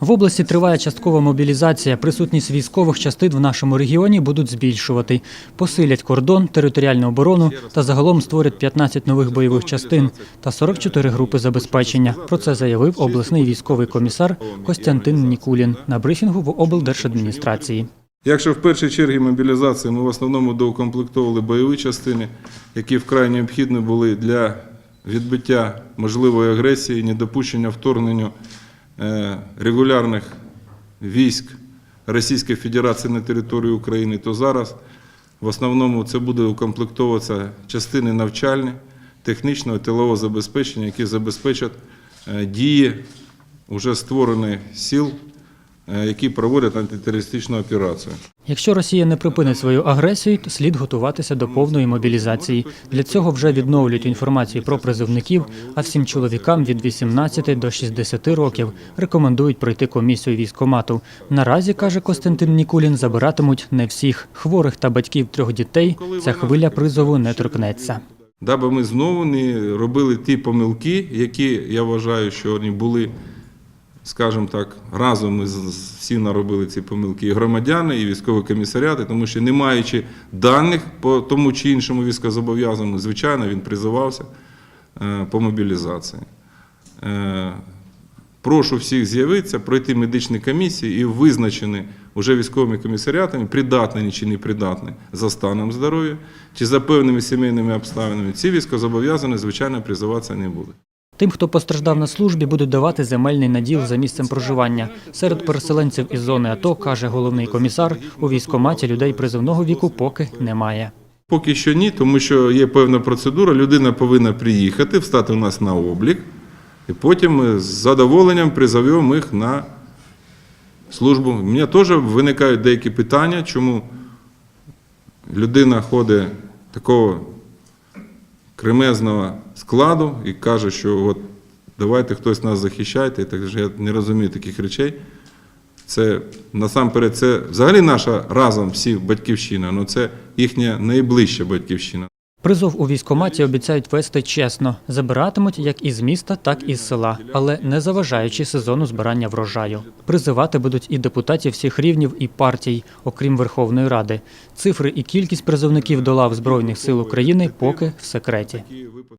В області триває часткова мобілізація. Присутність військових частин в нашому регіоні будуть збільшувати. Посилять кордон, територіальну оборону та загалом створять 15 нових бойових частин та 44 групи забезпечення. Про це заявив обласний військовий комісар Костянтин Нікулін на брифінгу в облдержадміністрації. Якщо в першій чергі мобілізації ми в основному доукомплектовували бойові частини, які вкрай необхідні були для відбиття можливої агресії, недопущення вторгнення е, регулярних військ Російської Федерації на території України, то зараз в основному це буде укомплектовуватися частини навчальні, технічного і тилового забезпечення, які забезпечать е, дії вже створених сил, е, які проводять антитерористичну операцію. Якщо Росія не припинить свою агресію, то слід готуватися до повної мобілізації. Для цього вже відновлюють інформацію про призовників, а всім чоловікам від 18 до 60 років рекомендують пройти комісію військкомату. Наразі, каже Костянтин Нікулін, забиратимуть не всіх. Хворих та батьків трьох дітей ця хвиля призову не торкнеться. Даби ми знову не робили ті помилки, які я вважаю, що вони були, скажімо так, разом ми всі наробили ці помилки, і громадяни, і військові комісаріати, тому що не маючи даних по тому чи іншому військовозобов'язаному, звичайно, він призивався е, по мобілізації. Е, Прошу всіх з'явитися, пройти медичні комісії і визначені вже військовими комісаріатами, придатні чи непридатні за станом здоров'я, чи за певними сімейними обставинами. Ці військовозобов'язані, звичайно, призиватися не будуть. Тим, хто постраждав на службі, будуть давати земельний наділ за місцем проживання. Серед переселенців із зони АТО, каже головний комісар, у військкоматі людей призовного віку поки немає. Поки що ні, тому що є певна процедура, людина повинна приїхати, встати у нас на облік, і потім ми з задоволенням призовемо їх на службу. У мене теж виникають деякі питання, чому людина ходить такого кремезного складу і каже, що от давайте хтось нас захищайте. Так що я не розумію таких речей. Це насамперед, це взагалі наша разом всі батьківщина, але це їхня найближча батьківщина. Призов у військкоматі обіцяють вести чесно. Забиратимуть як із міста, так і з села, але не заважаючи сезону збирання врожаю. Призивати будуть і депутатів всіх рівнів, і партій, окрім Верховної Ради. Цифри і кількість призовників до лав Збройних сил України поки в секреті.